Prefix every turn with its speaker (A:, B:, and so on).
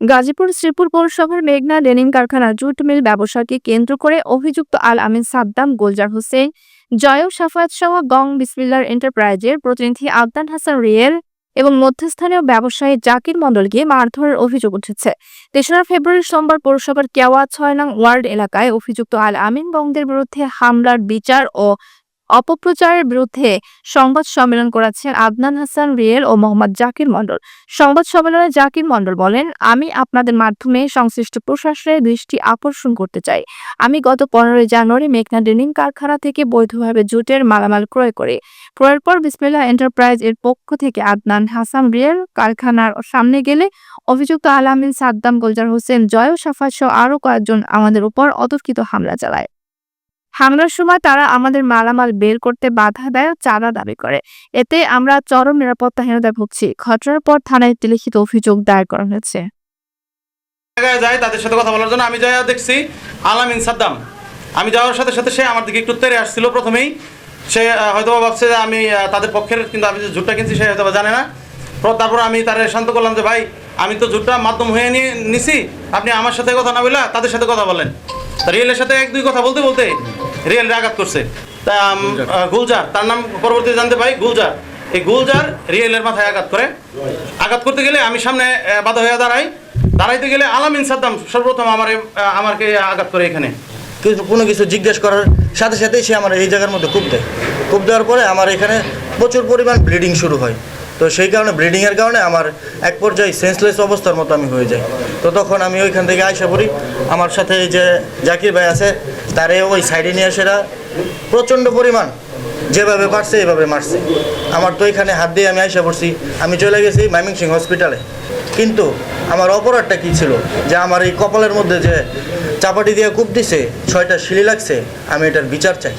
A: গাজীপুর শ্রীপুর পৌরসভার মেঘনা ডেনিম কারখানা জুট মিল ব্যবসাকে কেন্দ্র করে অভিযুক্ত আল আমিন সাদ্দাম, গোলজার হোসেন জয় সাফায়াত সহ গং বিসমিল্লার এন্টারপ্রাইজের প্রতিনিধি আদনান হাসান রিয়েল এবং মধ্যস্থানীয় ব্যবসায়ী জাকির মণ্ডলকে মারধরের অভিযোগ উঠেছে। তেসরা ফেব্রুয়ারি সোমবার পৌরসভার কেওয়া ছয় নং ওয়ার্ড এলাকায় অভিযুক্ত আল আমিন বংদের বিরুদ্ধে হামলার বিচার ও অপপ্রচারের বিরুদ্ধে সংবাদ সম্মেলন করেছেন আদনান হাসান রিয়েল ও মোহাম্মদ জাকির মণ্ডল। সংবাদ সম্মেলনে জাকির মণ্ডল বলেন, আমি আপনাদের মাধ্যমে সংশ্লিষ্ট প্রশাসনের দৃষ্টি আকর্ষণ করতে চাই। আমি গত পনেরোই জানুয়ারি মেঘনা ডেনিং কারখানা থেকে বৈধভাবে জুটের মালামাল ক্রয় করি। ক্রয়ের পর বিসমিল্লা এন্টারপ্রাইজ এর পক্ষ থেকে আদনান হাসান রিয়েল কারখানার সামনে গেলে অভিযুক্ত আলামিন সাদ্দাম গোলজার হোসেন জয় ও সাফাত সহ আরও কয়েকজন আমাদের উপর অতর্কিত হামলা চালায়। হামলার সময় তারা আমাদের মালামাল বের করতে বাধা দেয় চাঁদা দাবি করে। এতে আমরা চরম নিরাপত্তাহীনতায় ভুগছি। ঘটনার পর থানায় একটি লিখিত অভিযোগ দায়ের করা হয়েছে।
B: জায়গায় তাদের সাথে কথা বলার জন্য আমি যাই দেখছি আলামিন সাদ্দাম। আমি যাওয়ার সাথে সাথে সে আমার দিকে একটু তেরে আসছিল প্রথমেই। সে হয়তো ভাবছে যে আমি তাদের পক্ষের, কিন্তু আমি যে ঝুটটা কিনছি সে হয়তো জানে না। তারপর আমি তারে শান্ত করলাম যে, ভাই, আমি তো ঝুটটা মাধ্যম হয়ে নিয়ে নিছি। আপনি আমার সাথে কথা না বললা তাদের সাথে কথা বলেন। রিয়েলের সাথে এক দুই কথা বলতে বলতে রিয়েল আঘাত করছে। তা গুলজার, তার নাম পরবর্তী জানতে পাই গুলজার। এই গুলজার রিয়েলের মাথায় আঘাত করে। আঘাত করতে গেলে আমি সামনে বাধা হয়ে দাঁড়াই। দাঁড়াইতে গেলে আলামিন সাদ্দাম সর্বপ্রথম আমার আমাকে আঘাত করে এখানে।
C: কিছু, কোনো কিছু জিজ্ঞেস করার সাথে সাথেই সে আমার এই জায়গার মধ্যে কূপ দেয়। কূপ দেওয়ার পরে আমার এখানে প্রচুর পরিমাণ ব্লিডিং শুরু হয়। তো সেই কারণে ব্লিডিংয়ের কারণে আমার এক পর্যায়ে সেন্সলেস অবস্থার মতো আমি হয়ে যাই। তো তখন আমি ওইখান থেকে আয়সা পড়ি। আমার সাথে এই যে জাকির ভাই আছে তারে ওই সাইডে নিয়ে আসেরা প্রচণ্ড পরিমাণ যেভাবে পারছে, এভাবে মারছে। আমার তো এখানে হাত দিয়ে আমি আইসা পড়ছি। আমি চলে গেছি মাইমিংসিং হসপিটালে কিন্তু আমার অপরাধটা কী ছিল? যে আমার এই কপালের মধ্যে যে চাপাটি দিয়ে কূপ দিছে, ছয়টা সিঁড়ি লাগছে, আমি এটার বিচার চাই।